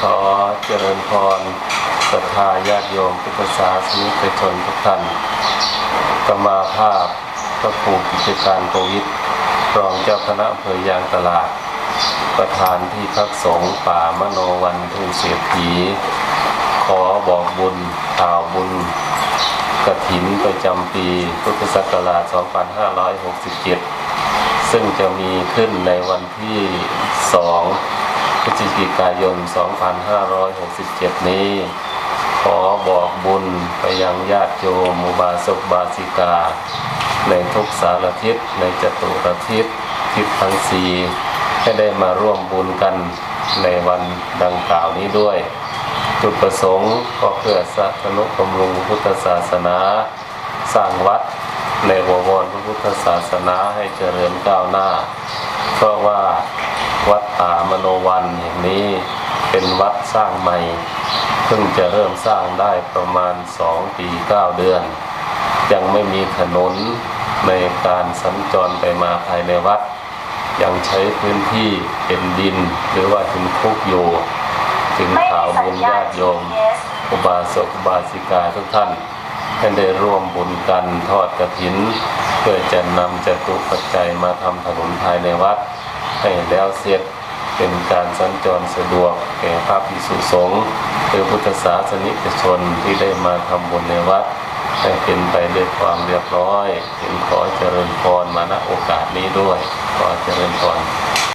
ขอเจริญพรศรัทธาญาติโยมพุทธศาสนิกชนทุกท่านกมาภาพพระครูกิจการโควิดรองเจ้าคณะอำเภอยางตลาด ประธานที่พักสงฆ์ป่ามโนวันทุ่งเสียผีขอบอกบุญข่าวบุญกฐินประจำปีพุทธศักราช 2567 ซึ่งจะมีขึ้นในวันที่ 2 พฤศจิกายน 2567 นี้ ขอบอกบุญไปยังญาติโยมอุบาสกบาสิกา ในทุกสารทิศในจตุรทิศทิศทั้งสี่ให้ได้มาร่วมบุญกันในวันดังกล่าวนี้ด้วย จุดประสงค์ก็เพื่อสนับสนุบำรุงพุทธศาสนา สร้างวัดในวรวรพระพุทธศาสนาให้เจริญก้าวหน้า เพราะว่า วัดป่ามโนวันแห่งนี้เป็นวัดสร้างใหม่ เพิ่งจะเริ่มสร้างได้ประมาณสองปีเก้าเดือน ยังไม่มีถนนในการสัญจรไปมาภายในวัด ยังใช้พื้นที่เป็นดินหรือว่าหินคลุกอยู่ถึงไม่ข่าวมีสับุญญญาญาณติโยม GPS อุบาสกอุบาสิกาทุกท่านให้ได้ร่วมบุญกันทอดกระถิน เพื่อจะนำจตุปัจจัยมาทำถนนภายในวัด ให้แล้วเสร็จเป็นการสัญจรสะดวกแก่พระภิกษุสงฆ์หรือพุทธศาสนิกชนที่ได้มาทำบุญในวัดให้เป็นไปด้วยความเรียบร้อยจึงขอเจริญพรมาณโอกาสนี้ด้วย ขอเจริญพร